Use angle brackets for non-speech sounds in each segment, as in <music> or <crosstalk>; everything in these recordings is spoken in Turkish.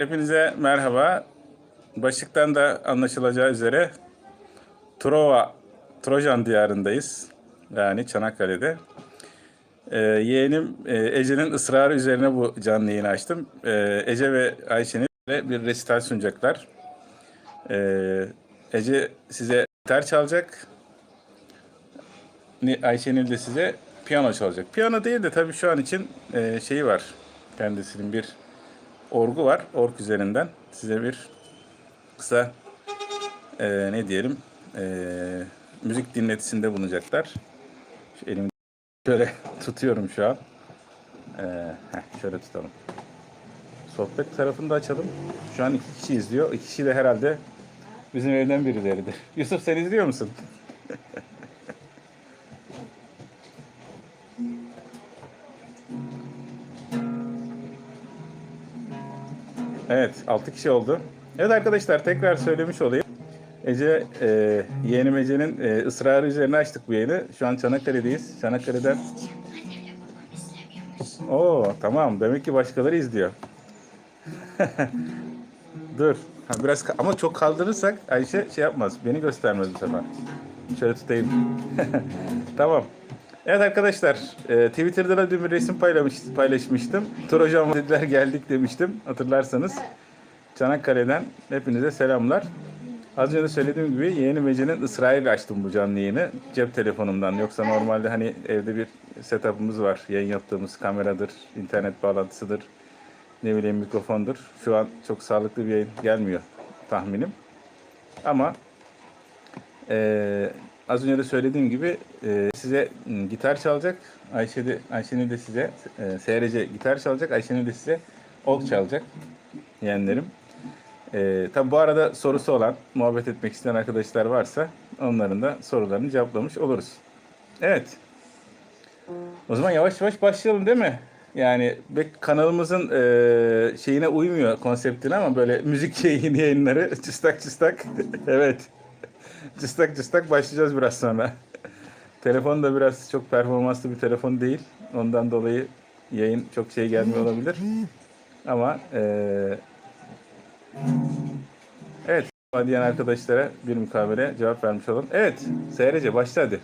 Hepinize merhaba. Başlıktan da anlaşılacağı üzere Trova, Trojan diyarındayız. Yani Çanakkale'de. Ee, yeğenim e, Ece'nin ısrarı üzerine bu canlı yayını açtım. Ee, Ece ve Ayşe'nin bir resital sunacaklar. Ee, Ece size gitar çalacak. Ni- Ayşenil de size piyano çalacak. Piyano değil de tabii şu an için e, şeyi var. Kendisinin bir orgu var. Org üzerinden size bir kısa e, ne diyelim e, müzik dinletisinde bulunacaklar. Şu elimi şöyle <laughs> tutuyorum şu an. E, heh, şöyle tutalım. Sohbet tarafını da açalım. Şu an iki kişi izliyor. İki kişi de herhalde bizim evden birileridir. <laughs> Yusuf sen izliyor musun? <laughs> Evet, 6 kişi oldu. Evet arkadaşlar tekrar söylemiş olayım. Ece, e, yeğenim Ece'nin e, ısrarı üzerine açtık bu yayını. Şu an Çanakkale'deyiz. Çanakkale'den... Oo tamam, demek ki başkaları izliyor. <laughs> Dur, ha, biraz ama çok kaldırırsak Ayşe şey yapmaz, beni göstermez bu sefer. Şöyle tutayım. <laughs> tamam. Evet arkadaşlar, e, Twitter'da da dün bir resim paylamış, paylaşmıştım. Tur hocam dediler geldik demiştim hatırlarsanız. Çanakkale'den hepinize selamlar. Az önce de söylediğim gibi yeğenim Ece'nin ısrarıyla açtım bu canlı yayını. Cep telefonumdan. Yoksa normalde hani evde bir setup'ımız var. Yayın yaptığımız kameradır, internet bağlantısıdır, ne bileyim mikrofondur. Şu an çok sağlıklı bir yayın gelmiyor tahminim. Ama ee, az önce de söylediğim gibi e, size gitar çalacak. Ayşe de, Ayşe'nin de size e, SRC gitar çalacak. Ayşe'nin de size ok çalacak yeğenlerim. E, tabi bu arada sorusu olan, muhabbet etmek isteyen arkadaşlar varsa onların da sorularını cevaplamış oluruz. Evet. O zaman yavaş yavaş başlayalım değil mi? Yani kanalımızın e, şeyine uymuyor konseptine ama böyle müzik <laughs> yayın yayınları çıstak çıstak. <laughs> evet. Cıstak cıstak başlayacağız biraz sonra. telefon da biraz çok performanslı bir telefon değil. Ondan dolayı yayın çok şey gelmiyor olabilir. Ama eee evet diyen arkadaşlara bir mukabele cevap vermiş olalım. Evet SRC başla hadi.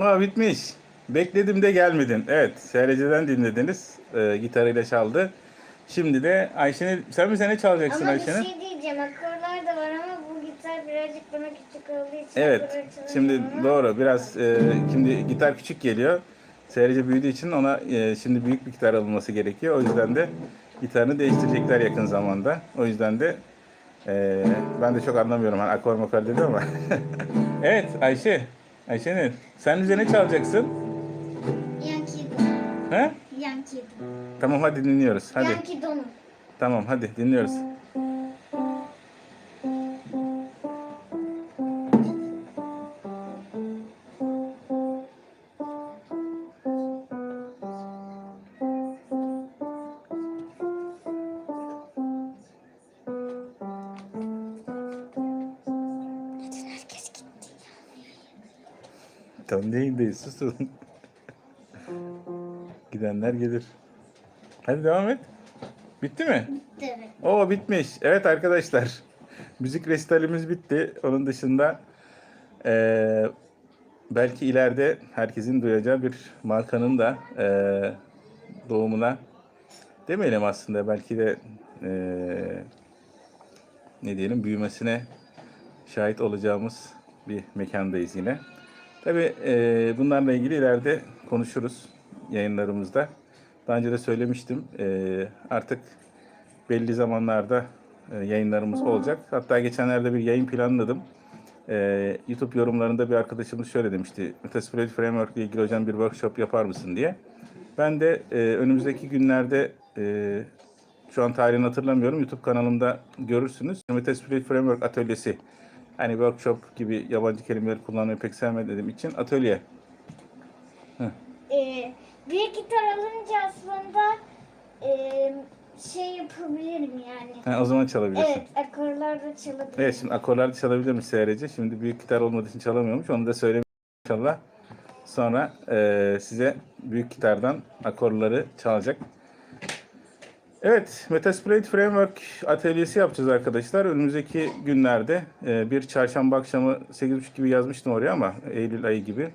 Aa, bitmiş. Bekledim de gelmedin. Evet, SRC'den dinlediniz. Ee, gitarıyla çaldı. Şimdi de Ayşen'e, sen mi sene çalacaksın Ama Ayşen'e? bir şey diyeceğim. Akorlar da var ama bu gitar birazcık bana küçük olduğu için Evet, şimdi ama doğru. Biraz e, şimdi gitar küçük geliyor. SRC büyüdüğü için ona e, şimdi büyük bir gitar alınması gerekiyor. O yüzden de gitarını değiştirecekler yakın zamanda. O yüzden de e, ben de çok anlamıyorum. Hani akor makor dedi ama. <laughs> evet Ayşe. Ayşe'nin sen bize ne çalacaksın? Yankee. He? Yankee. Tamam hadi dinliyoruz. Hadi. Yankee Dono. Tamam hadi dinliyoruz. Canlı yayındayız susun. Gidenler gelir. Hadi devam et. Bitti mi? Evet. Oo bitmiş. Evet arkadaşlar. Müzik resitalimiz bitti. Onun dışında eee, belki ileride herkesin duyacağı bir markanın da eee, doğumuna demeyelim aslında. Belki de eee, ne diyelim büyümesine şahit olacağımız bir mekandayız yine. Tabii eee, bunlarla ilgili ileride konuşuruz yayınlarımızda. Daha önce de söylemiştim. Eee, artık belli zamanlarda e, yayınlarımız olacak. Hatta geçenlerde bir yayın planladım. E, YouTube yorumlarında bir arkadaşımız şöyle demişti. Metasploit Framework ile ilgili hocam bir workshop yapar mısın diye. Ben de e, önümüzdeki günlerde e, şu an tarihini hatırlamıyorum. YouTube kanalımda görürsünüz. Metasploit Framework atölyesi. Hani workshop gibi yabancı kelimeleri kullanmayı pek sevmediğim için atölye. Ee, bir gitar alınca aslında e, şey yapabilirim yani. Ha, o zaman çalabilirsin. Evet, akorlarda çalabilirim. Evet şimdi akorlarda çalabilirmiş SRC. Şimdi büyük gitar olmadığı için çalamıyormuş. Onu da söyleyeyim inşallah. Sonra eee, size büyük gitardan akorları çalacak. Evet, Metasploit Framework atölyesi yapacağız arkadaşlar. Önümüzdeki günlerde eee, bir çarşamba akşamı 8.30 gibi yazmıştım oraya ama Eylül ayı gibi.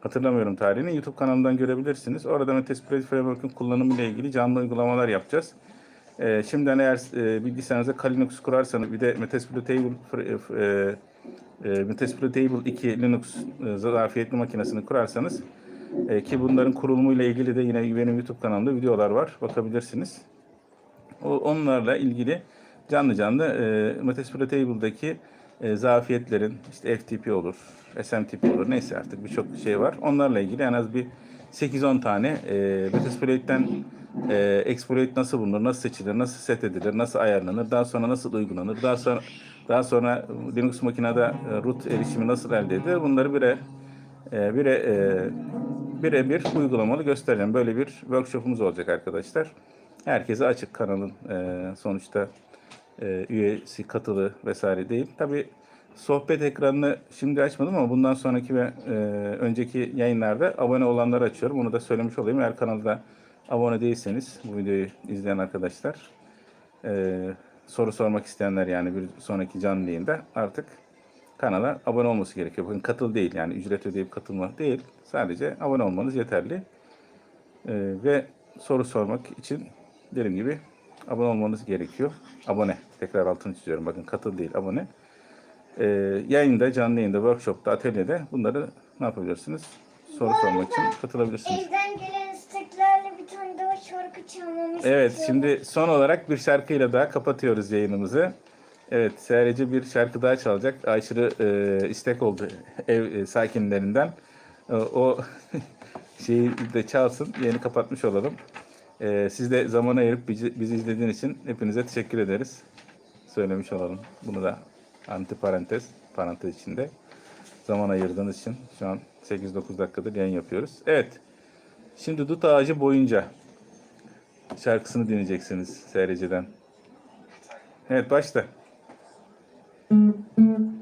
Hatırlamıyorum tarihini. YouTube kanalımdan görebilirsiniz. Orada Metasploit Framework'ın kullanımı ile ilgili canlı uygulamalar yapacağız. Ee, şimdiden eğer e, bilgisayarınıza Linux kurarsanız bir de Metasploitable fr- e, e, Metasploitable 2 Linux e, zafiyetli makinesini kurarsanız e, ki bunların kurulumu ile ilgili de yine benim YouTube kanalımda videolar var. Bakabilirsiniz. Onlarla ilgili canlı canlı e, Metasploitable'daki e, zafiyetlerin işte FTP olur, SMTP olur neyse artık birçok şey var. Onlarla ilgili en az bir 8-10 tane e, Metasploit'ten e, exploit nasıl bulunur, nasıl seçilir, nasıl set edilir, nasıl ayarlanır, daha sonra nasıl uygulanır, daha sonra daha sonra Linux makinede e, root erişimi nasıl elde edilir bunları bire e, bire e, birebir uygulamalı göstereceğim. Böyle bir workshopumuz olacak arkadaşlar. Herkese açık kanalın e, sonuçta e, üyesi katılı vesaire değil. Tabi sohbet ekranını şimdi açmadım ama bundan sonraki ve e, önceki yayınlarda abone olanları açıyorum. Onu da söylemiş olayım. Eğer kanalda abone değilseniz bu videoyu izleyen arkadaşlar e, soru sormak isteyenler yani bir sonraki canlı yayında artık kanala abone olması gerekiyor. Bakın katıl değil yani ücret ödeyip katılma değil. Sadece abone olmanız yeterli. E, ve soru sormak için dediğim gibi abone olmanız gerekiyor. Abone. Tekrar altını çiziyorum. Bakın katıl değil abone. E, yayında, canlı yayında, workshopta, atölyede bunları ne yapabilirsiniz? Soru sormak için katılabilirsiniz. Evden gelen isteklerle bir tane daha şarkı çalmamı Evet, istiyorum. şimdi son olarak bir şarkıyla daha kapatıyoruz yayınımızı. Evet, sadece bir şarkı daha çalacak. Aşırı e, istek oldu <laughs> ev e, sakinlerinden. E, o <laughs> şeyi de çalsın, yeni kapatmış olalım. E, siz de zaman ayırıp bizi, bizi izlediğiniz için hepinize teşekkür ederiz. Söylemiş olalım. Bunu da anti parantez, parantez içinde zaman ayırdığınız için şu an 8-9 dakikadır yayın yapıyoruz. Evet, şimdi dut ağacı boyunca şarkısını dinleyeceksiniz SRC'den. Evet başla. Evet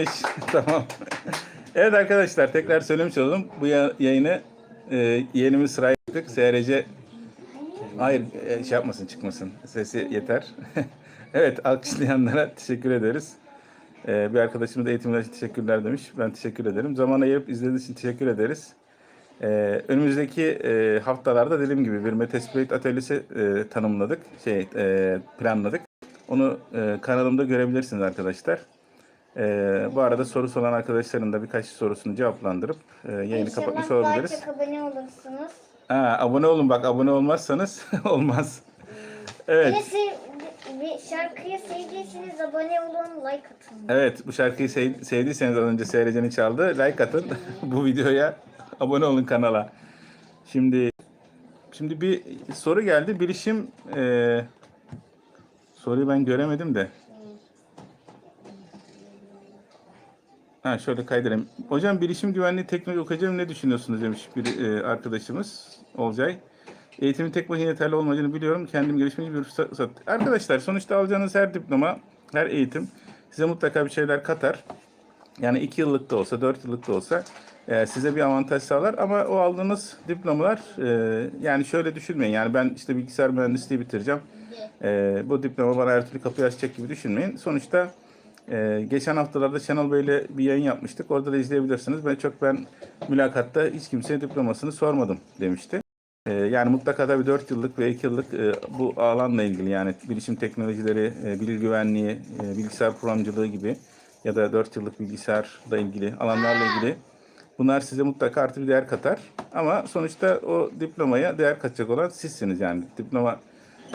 bitmiş. <laughs> tamam. Evet arkadaşlar tekrar söylemiş olalım. Bu ya- yayını e, yeğenimiz sıraya yaptık. SRC Hayır e, şey yapmasın çıkmasın. Sesi yeter. <laughs> evet alkışlayanlara teşekkür ederiz. E, bir arkadaşımız da eğitimler için teşekkürler demiş. Ben teşekkür ederim. Zaman ayırıp izlediğiniz için teşekkür ederiz. E, önümüzdeki e, haftalarda dediğim gibi bir Metasploit atölyesi e, tanımladık. Şey e, planladık. Onu e, kanalımda görebilirsiniz arkadaşlar. E, bu arada sorusu olan arkadaşların da birkaç sorusunu cevaplandırıp e, yayını kapatmış daha olabiliriz. çok abone olursunuz. Ha, abone olun bak abone olmazsanız <laughs> olmaz. Evet. Bir, bir şarkıyı sevdiyseniz abone olun, like atın. Evet bu şarkıyı sev- sevdiyseniz az önce seyircinin çaldı. Like atın <laughs> bu videoya. Abone olun kanala. Şimdi şimdi bir soru geldi. Bilişim e, soruyu ben göremedim de. Ha şöyle kaydırayım. Hocam bilişim güvenliği teknoloji okuyacağım ne düşünüyorsunuz demiş bir e, arkadaşımız Olcay. Eğitimin tek başına yeterli olmadığını biliyorum. Kendim gelişmeci bir fırsat. Arkadaşlar sonuçta alacağınız her diploma, her eğitim size mutlaka bir şeyler katar. Yani iki yıllık da olsa, dört yıllık da olsa e, size bir avantaj sağlar. Ama o aldığınız diplomalar e, yani şöyle düşünmeyin. Yani ben işte bilgisayar mühendisliği bitireceğim. E, bu diploma bana her türlü kapıyı açacak gibi düşünmeyin. Sonuçta e, geçen haftalarda Şenol Bey'le bir yayın yapmıştık. Orada da izleyebilirsiniz. Ben çok ben mülakatta hiç kimseye diplomasını sormadım demişti. E, yani mutlaka da bir 4 yıllık ve 2 yıllık e, bu alanla ilgili yani bilişim teknolojileri, e, bilgi güvenliği, e, bilgisayar programcılığı gibi ya da 4 yıllık bilgisayarla ilgili alanlarla ilgili bunlar size mutlaka artı bir değer katar. Ama sonuçta o diplomaya değer katacak olan sizsiniz yani. Diploma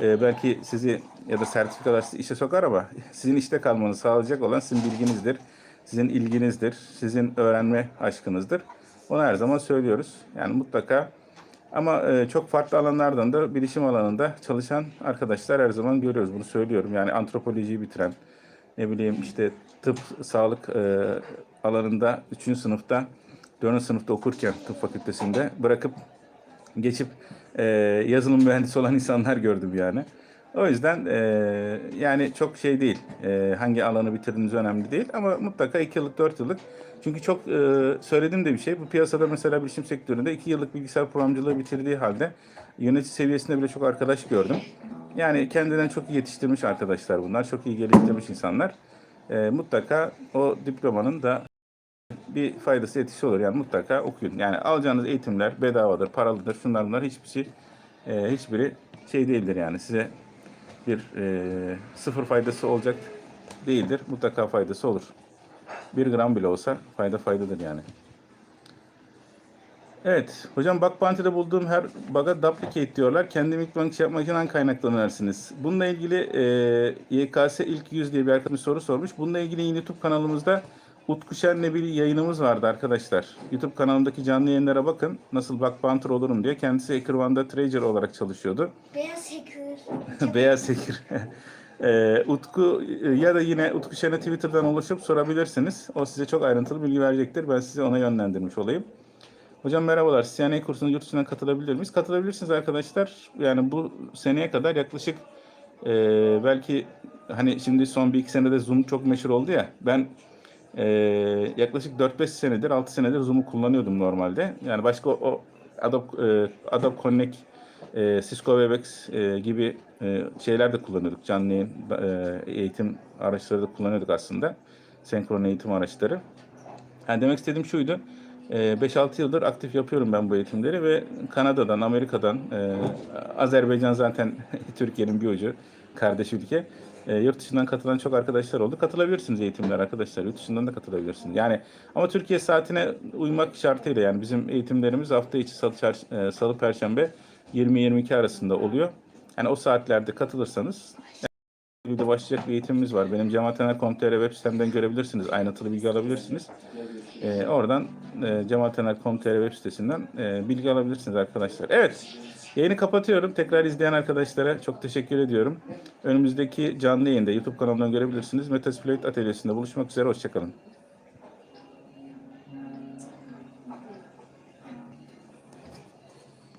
e, belki sizi ya da sertifikalar sizi işe sokar ama sizin işte kalmanızı sağlayacak olan sizin bilginizdir, sizin ilginizdir, sizin öğrenme aşkınızdır. Onu her zaman söylüyoruz. Yani mutlaka ama e, çok farklı alanlardan da bilişim alanında çalışan arkadaşlar her zaman görüyoruz. Bunu söylüyorum. Yani antropolojiyi bitiren, ne bileyim işte tıp, sağlık e, alanında 3. sınıfta, 4. sınıfta okurken tıp fakültesinde bırakıp geçip e, yazılım mühendisi olan insanlar gördüm yani. O yüzden e, yani çok şey değil. E, hangi alanı bitirdiğiniz önemli değil. Ama mutlaka 2 yıllık, 4 yıllık. Çünkü çok e, söylediğim de bir şey. Bu piyasada mesela bilişim sektöründe 2 yıllık bilgisayar programcılığı bitirdiği halde yönetici seviyesinde bile çok arkadaş gördüm. Yani kendilerini çok iyi yetiştirmiş arkadaşlar bunlar. Çok iyi geliştirmiş insanlar. E, mutlaka o diplomanın da bir faydası etkisi olur. Yani mutlaka okuyun. Yani alacağınız eğitimler bedavadır, paralıdır. Şunlar bunlar hiçbiri e, hiçbiri şey değildir yani size bir e, sıfır faydası olacak değildir. Mutlaka faydası olur. Bir gram bile olsa fayda faydadır yani. Evet. Hocam bug bounty'de bulduğum her bug'a duplicate diyorlar. Kendim ilk bank yapmak için önersiniz? Bununla ilgili e, YKS ilk 100 diye bir arkadaş soru sormuş. Bununla ilgili YouTube kanalımızda Utku Şen'le bir yayınımız vardı arkadaşlar. YouTube kanalımdaki canlı yayınlara bakın. Nasıl bug bounty olurum diye. Kendisi Ekrvan'da trader olarak çalışıyordu. Beyaz hacker. <laughs> Beyaz Sekir. <laughs> Ee, Utku e, ya da yine Utku Şen'e Twitter'dan ulaşıp sorabilirsiniz. O size çok ayrıntılı bilgi verecektir. Ben sizi ona yönlendirmiş olayım. Hocam merhabalar. CNA kursuna yurt dışından katılabilir miyiz? Katılabilirsiniz arkadaşlar. Yani bu seneye kadar yaklaşık e, belki hani şimdi son bir iki senede Zoom çok meşhur oldu ya. Ben e, yaklaşık 4-5 senedir, 6 senedir Zoom'u kullanıyordum normalde. Yani başka o, Adobe, e, Adobe Connect, e, Cisco Webex e, gibi e, şeyler de kullanıyorduk. Canlı e, eğitim araçları da kullanıyorduk aslında. Senkron eğitim araçları. Yani demek istediğim şuydu. e, 5-6 yıldır aktif yapıyorum ben bu eğitimleri ve Kanada'dan, Amerika'dan, e, Azerbaycan zaten <laughs> Türkiye'nin bir ucu, kardeş ülke. E, yurt dışından katılan çok arkadaşlar oldu. Katılabilirsiniz eğitimler arkadaşlar. Yurt dışından da katılabilirsiniz. Yani ama Türkiye saatine uymak şartıyla yani bizim eğitimlerimiz hafta içi salı, e, salı perşembe 20-22 arasında oluyor. Yani o saatlerde katılırsanız bir de başlayacak bir eğitimimiz var. Benim cemaattener.com.tr web sitemden görebilirsiniz. Ayrıntılı bilgi alabilirsiniz. Ee, oradan e, cemaattener.com.tr web sitesinden e, bilgi alabilirsiniz arkadaşlar. Evet. Yayını kapatıyorum. Tekrar izleyen arkadaşlara çok teşekkür ediyorum. Önümüzdeki canlı yayında YouTube kanalından görebilirsiniz. Metasploit Atölyesi'nde buluşmak üzere. Hoşçakalın.